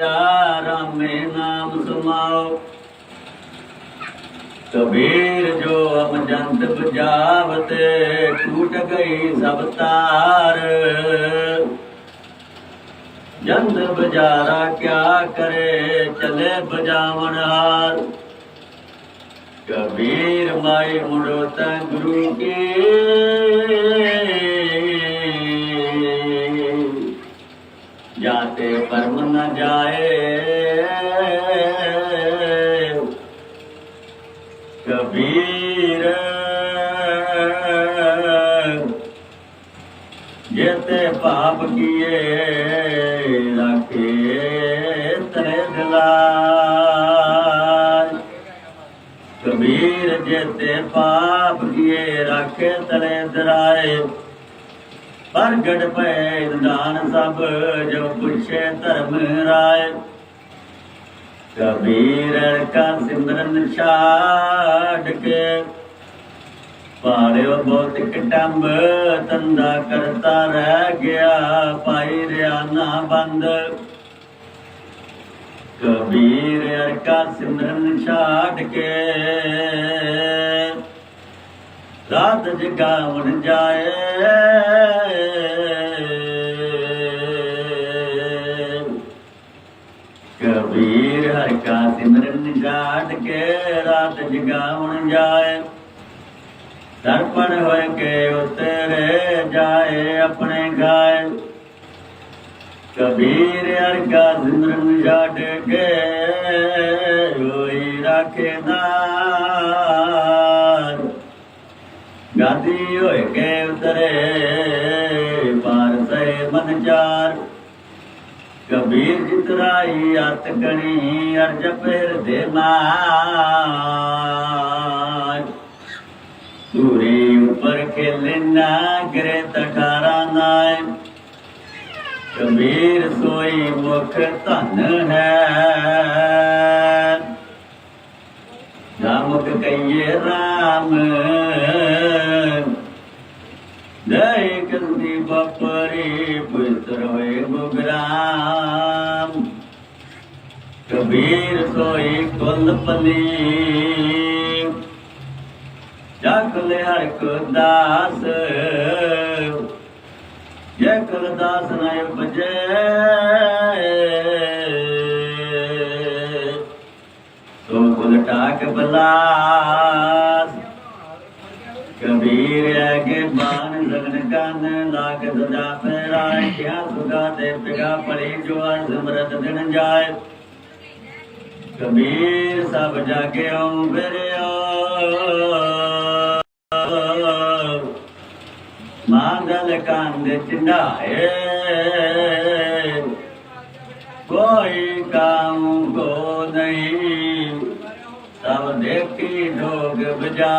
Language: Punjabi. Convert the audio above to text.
ਰਾਮੇ ਨਾਮ ਸਮਾਓ। ਕਬੀਰ ਜੋ ਅਮਜੰਤ ਬਜਾਵਤ ਟੂਟ ਗਈ ਸਭ ਤਾਰ। ਜੰਦ ਬਜਾਰਾ ਕਿਆ ਕਰੇ, ਚਲੇ ਬਜਾਵਣ ਹਾਰ। ਕਬੀਰ ਮਾਈ ਮੁੜੋ ਤਾਂ ਗੁਰੂ ਕੀ? कर्म न जाए कबीर जेते पाप किए रखे तरे कबीर जेते पाप किए रखे तरे दराए ਪ੍ਰਗਟ ਪੈ ਦਾਨ ਸਭ, ਜੋ ਪੁੱਛੇ ਧਰਮ ਰਾਏ। ਕਬੀਰ ਕਾ ਸਿਮਰਨ ਛਾੜ ਕੇ ਪਾਲਿਓ ਬਹੁਤ ਕਟੰਬ ਤੰਦਾ ਕਰਤਾ ਰਹਿ ਗਿਆ ਪਾਈ ਰਿਆ ਨਾ ਬੰਦ। ਕਬੀਰ ਹਰ ਕਾ ਸਿਮਰਨ ਛਾੜ ਕੇ ਰਾਤ ਜਗਾਵਣ ਜਾਏ। ਕਬੀਰ ਹਰ ਕਾ ਸਿਮਰਨ ਜਾਟ ਕੇ ਰਾਤ ਜਗਾਉਣ ਜਾਏ। ਦਰਪਣ ਹੋਏ ਕੇ ਉਤਰੇ ਜਾਏ ਆਪਣੇ ਗਾਏ। ਕਬੀਰ ਹਰ ਕਾ ਸਿਮਰਨ ਜਾਟ ਕੇ ਹੋਈ ਰਾਖੇਦਾਰ ਗਾਦੀ ਹੋਏ ਕੇ ਉਤਰੇ ਪਾਰ ਸੇ ਮਨ ਚਾਰ। ਕਬੀਰ ਜਿਤਰਾਈ ਅਤ ਗਣੀ, ਅਰਜ ਫਿਰ ਦੇ ਮਾਰ। ਸੂਰੀ ਉੱਪਰ ਖੇਲਣਾ ਗਰੇ ਤਕਾਰਾ ਨਾਏ ਕਬੀਰ ਸੋਈ ਮੁਖ ਧਨ ਹੈ। ਨਾਮਕ ਕਈਏ ਰਾਮ ਜੈ ਕੰਦੀ ਬਪਰੀ ਪੁੱਤਰ ਹੋਏ ਗੁਗਰਾਮ ਕਬੀਰ ਸੋਈ ਕੁਲ ਪਲੀ ਜਗ ਲੈ ਹਰ ਕੋ ਦਾਸ ਜੈ ਕੁਲ ਦਾਸ ਨਾ ਉਪਜੈ ਸੋ ਕੁਲ ਕਬੀਰ ਅਗੇ ਬਾਣ ਲਗਨ ਕੰਨ ਲਾਗ ਸਦਾ ਪੈਰਾਇ ਕਿਆ ਸੁਗਾ ਤੇ ਪਿਗਾ ਪੜੀ ਜੋ ਸਿਮਰਤ ਦਿਨ ਜਾਏ। ਕਬੀਰ ਸਭ ਜਾਗਿਓ ਬਿਰਿਓ ਮਾਂਗਲ ਕੰਦ ਚਿੰਡਾਏ। ਕੋਈ ਕਾਮ ਕੋ ਨਹੀਂ, ਸਭ ਦੇਖੀ ਢੋਗ ਬਜਾ